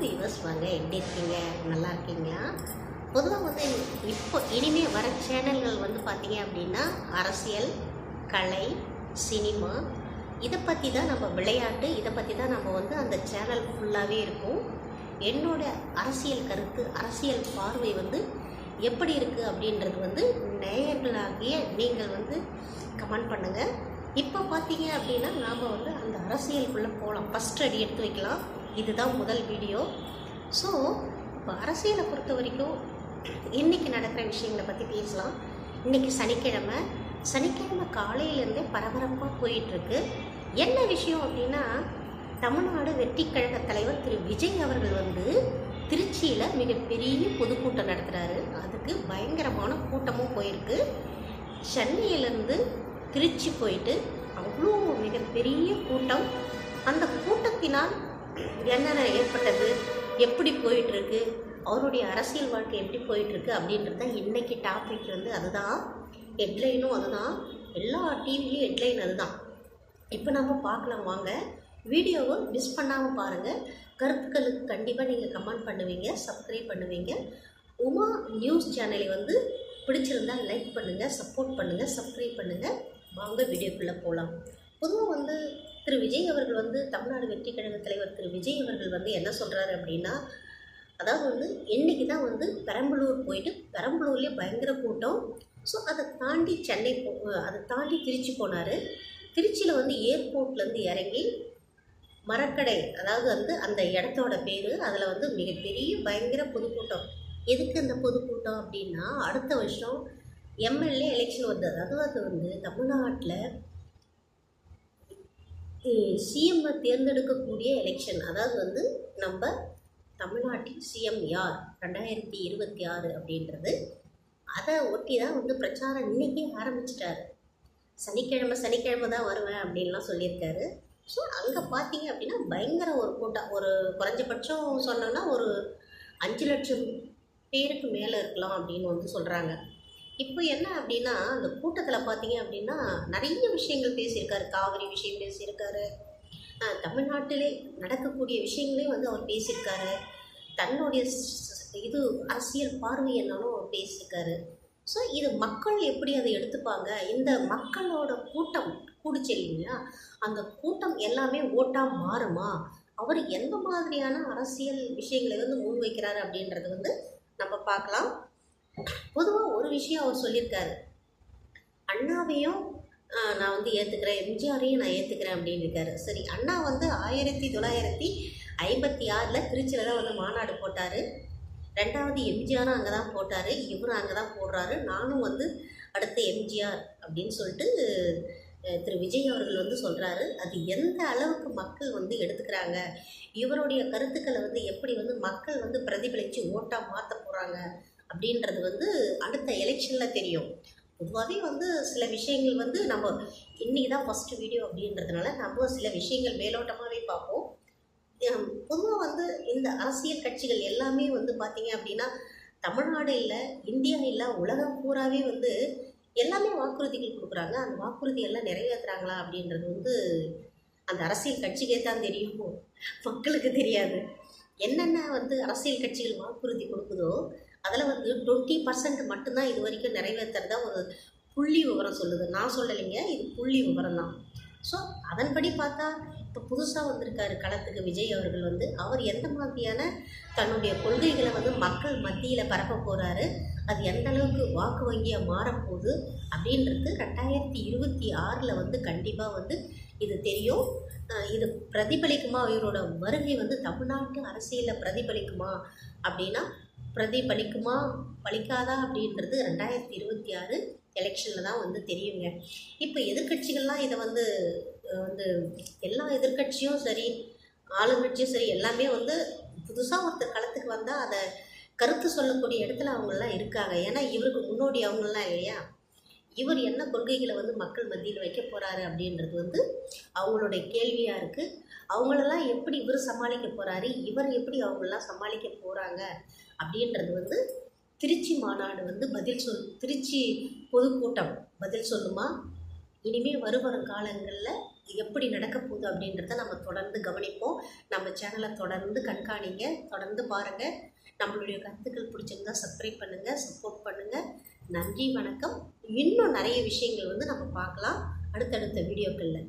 Viewers வாங்க எப்படி இருக்கீங்க? நல்லா இருக்கீங்களா? பொதுவாக வந்து இப்போ இனிமேல் வர சேனல்கள் வந்து பார்த்தீங்க அப்படின்னா அரசியல் கலை சினிமா இதை பற்றி தான் நம்ம விளையாட்டு இதை பற்றி தான் நம்ம வந்து அந்த சேனல் ஃபுல்லாகவே இருக்கும். என்னோட அரசியல் கருத்து அரசியல் பார்வை வந்து எப்படி இருக்குது அப்படின்றது வந்து நேயர்களாகிய நீங்கள் வந்து கமெண்ட் பண்ணுங்கள் இப்போ பார்த்தீங்க அப்படின்னா நாம் வந்து அந்த அரசியலுக்குள்ளே போகலாம் ஃபஸ்ட் அடி எடுத்து வைக்கலாம். இதுதான் முதல் வீடியோ ஸோ இப்போ அரசியலை பொறுத்த வரைக்கும் இன்றைக்கி நடக்கிற விஷயங்களை பற்றி பேசலாம். இன்றைக்கி சனிக்கிழமை. சனிக்கிழமை காலையிலேருந்தே பரபரப்பாக போயிட்டுருக்கு. என்ன விஷயம் அப்படின்னா தமிழ்நாடு வெற்றி கழக தலைவர் திரு விஜய் அவர்கள் வந்து திருச்சியில் மிகப்பெரிய பொதுக்கூட்டம் நடத்துகிறாரு அதுக்கு பயங்கரமான கூட்டமும் போயிருக்கு. சென்னையிலேருந்து திருச்சி போயிட்டு அவ்வளோ மிகப்பெரிய கூட்டம். அந்த கூட்டத்தினால் என்ன ஏற்பட்டது? எப்படி போயிட்டுருக்கு? அவருடைய அரசியல் வாழ்க்கை எப்படி போயிட்டுருக்கு அப்படின்றது தான் இன்றைக்கி டாபிக் வந்து அதுதான். ஹெட்லைனும் அதுதான். எல்லா டிவிலையும் ஹெட்லைன் அதுதான். இப்போ நம்ம பார்க்கலாம் வாங்க. வீடியோவை மிஸ் பண்ணாமல் பாருங்கள் கருத்துக்களுக்கு கண்டிப்பாக நீங்கள் கமெண்ட் பண்ணுவீங்க சப்ஸ்கிரைப் பண்ணுவீங்க. உமா நியூஸ் சேனலை வந்து பிடிச்சிருந்தா லைக் பண்ணுங்கள் சப்போர்ட் பண்ணுங்கள் சப்ஸ்கிரைப் பண்ணுங்கள் வாங்க வீடியோக்குள்ளே போகலாம் பொதுவாக வந்து திரு விஜய் அவர்கள் வந்து தமிழ்நாடு வெற்றி கழக தலைவர் திரு விஜய் அவர்கள் வந்து என்ன சொல்கிறாரு அப்படின்னா அதாவது வந்து இன்றைக்கி தான் வந்து பெரம்பலூர் போயிட்டு பெரம்பலூர்லேயே பயங்கர கூட்டம். ஸோ அதை தாண்டி சென்னை போ அதை தாண்டி திருச்சி போனார். திருச்சியில் வந்து ஏர்போர்ட்லேருந்து இறங்கி மரக்கடை அதாவது வந்து அந்த இடத்தோட பேர் அதில் வந்து மிகப்பெரிய பயங்கர பொதுக்கூட்டம். எதுக்கு அந்த பொதுக்கூட்டம் அப்படின்னா அடுத்த வருஷம் எம்எல்ஏ எலெக்ஷன் வருது அதாவது வந்து தமிழ்நாட்டில் சிஎம்மை தேர்ந்தெடுக்கக்கூடிய எலெக்ஷன் அதாவது வந்து நம்ம தமிழ்நாட்டில் சிஎம் யார்? ரெண்டாயிரத்தி இருபத்தி ஆறு அப்படின்றது. அதை ஒட்டி தான் வந்து பிரச்சாரம் இன்றைக்கே ஆரம்பிச்சிட்டாரு. சனிக்கிழமை சனிக்கிழமை தான் வருவேன் அப்படின்லாம் சொல்லியிருக்காரு. ஸோ அங்கே பார்த்தீங்க அப்படின்னா பயங்கர ஒரு கூட்டம். ஒரு குறைஞ்சபட்சம் சொன்னோன்னா ஒரு அஞ்சு லட்சம் பேருக்கு மேலே இருக்கலாம் அப்படின்னு வந்து சொல்கிறாங்க இப்போ என்ன அப்படின்னா அந்த கூட்டத்தில் பார்த்தீங்க அப்படின்னா நிறைய விஷயங்கள் பேசியிருக்காரு. காவிரி விஷயம் பேசியிருக்காரு. தமிழ்நாட்டிலே நடக்கக்கூடிய விஷயங்களையும் வந்து அவர் பேசியிருக்காரு. தன்னுடைய இது அரசியல் பார்வை என்னன்னு அவர் பேசியிருக்காரு. ஸோ இது மக்கள் எப்படி அதை எடுத்துப்பாங்க? இந்த மக்களோட கூட்டம் கூடிச்சு இல்லைங்களா? அந்த கூட்டம் எல்லாமே ஓட்டாக மாறுமா? அவர் எந்த மாதிரியான அரசியல் விஷயங்களை வந்து முன்வைக்கிறாரு அப்படின்றது வந்து நம்ம பார்க்கலாம். பொதுவாக ஒரு விஷயம் அவர் சொல்லியிருக்காரு. அண்ணாவையும் நான் வந்து ஏற்றுக்கிறேன் எம்ஜிஆரையும் நான் ஏற்றுக்கிறேன் அப்படின்னு இருக்காரு. சரி அண்ணா வந்து ஆயிரத்தி தொள்ளாயிரத்தி ஐம்பத்தி ஆறில் திருச்சியில் தான் வந்து மாநாடு போட்டார். ரெண்டாவது எம்ஜிஆரும் அங்கே தான் போட்டார். இவரும் அங்கே தான் போடுறாரு. நானும் வந்து அடுத்து எம்ஜிஆர் அப்படின்னு சொல்லிட்டு திரு விஜய் அவர்கள் வந்து சொல்கிறாரு அது எந்த அளவுக்கு மக்கள் வந்து எடுத்துக்கிறாங்க? இவருடைய கருத்துக்களை வந்து எப்படி வந்து மக்கள் வந்து பிரதிபலித்து ஓட்டாக மாற்ற போகிறாங்க அப்படின்றது வந்து அடுத்த எலெக்ஷனில் தெரியும். பொதுவாகவே வந்து சில விஷயங்கள் வந்து நம்ம இன்றைக்கி தான் ஃபஸ்ட்டு வீடியோ அப்படின்றதுனால நம்ம சில விஷயங்கள் மேலோட்டமாகவே பார்ப்போம். பொதுவாக வந்து இந்த அரசியல் கட்சிகள் எல்லாமே வந்து பார்த்தீங்க அப்படின்னா தமிழ்நாடு இல்லை இந்தியா இல்லை உலகம் பூராவே வந்து எல்லாமே வாக்குறுதிகள் கொடுக்குறாங்க. அந்த வாக்குறுதி எல்லாம் நிறைவேற்றுறாங்களா அப்படின்றது வந்து அந்த அரசியல் கட்சிக்கே தான் தெரியும். மக்களுக்கு தெரியாது. என்னென்ன வந்து அரசியல் கட்சிகள் வாக்குறுதி கொடுக்குதோ அதில் வந்து டுவெண்ட்டி பர்சன்ட் மட்டும்தான் இது வரைக்கும் நிறைவேற்றுறதா ஒரு புள்ளி விவரம் சொல்லுது. நான் சொல்லலைங்க இது புள்ளி விவரம் தான் ஸோ அதன்படி பார்த்தா இப்போ புதுசாக வந்திருக்காரு களத்துக்கு விஜய் அவர்கள் வந்து அவர் எந்த மாதிரியான தன்னுடைய கொள்கைகளை வந்து மக்கள் மத்தியில் பரப்ப போகிறாரு அது எந்த அளவுக்கு வாக்கு வங்கியாக மாறப்போகுது அப்படின்றது ரெண்டாயிரத்தி இருபத்தி ஆறில் வந்து கண்டிப்பாக வந்து இது தெரியும். இது பிரதிபலிக்குமா? இவரோட வருகை வந்து தமிழ்நாட்டு அரசியலில் பிரதிபலிக்குமா அப்படின்னா பிரதிபலிக்குமா பலிக்காதா அப்படின்றது ரெண்டாயிரத்தி இருபத்தி ஆறு எலெக்ஷனில் தான் வந்து தெரியுங்க. இப்போ எதிர்க்கட்சிகள்லாம் இதை வந்து வந்து எல்லா எதிர்க்கட்சியும் சரி ஆளுங்கட்சியும் சரி எல்லாமே வந்து புதுசாக ஒருத்தர் களத்துக்கு வந்தால் அதை கருத்து சொல்லக்கூடிய இடத்துல அவங்களாம் இருக்காங்க. ஏன்னா இவருக்கு முன்னோடி அவங்களாம் இல்லையா? இவர் என்ன கொள்கைகளை வந்து மக்கள் மத்தியில் வைக்க போகிறாரு அப்படின்றது வந்து அவங்களுடைய கேள்வியாக இருக்குது அவங்களெல்லாம் எப்படி இவர் சமாளிக்க போகிறாரு இவர் எப்படி அவங்களெல்லாம் சமாளிக்க போகிறாங்க அப்படின்றது வந்து திருச்சி மாநாடு வந்து பதில் சொல் திருச்சி பொதுக்கூட்டம் பதில் சொல்லுமா? இனிமேல் வருவரும் காலங்களில் எப்படி நடக்க போகுது அப்படின்றத நம்ம தொடர்ந்து கவனிப்போம். நம்ம சேனலை தொடர்ந்து கண்காணிங்க தொடர்ந்து பாருங்கள் நம்மளுடைய கருத்துக்கள் பிடிச்சிருந்தா சப்ஸ்கிரைப் பண்ணுங்கள் சப்போர்ட் பண்ணுங்கள் நன்றி வணக்கம். இன்னும் நிறைய விஷயங்கள் வந்து நம்ம பார்க்கலாம். அடுத்தடுத்த வீடியோக்களில்.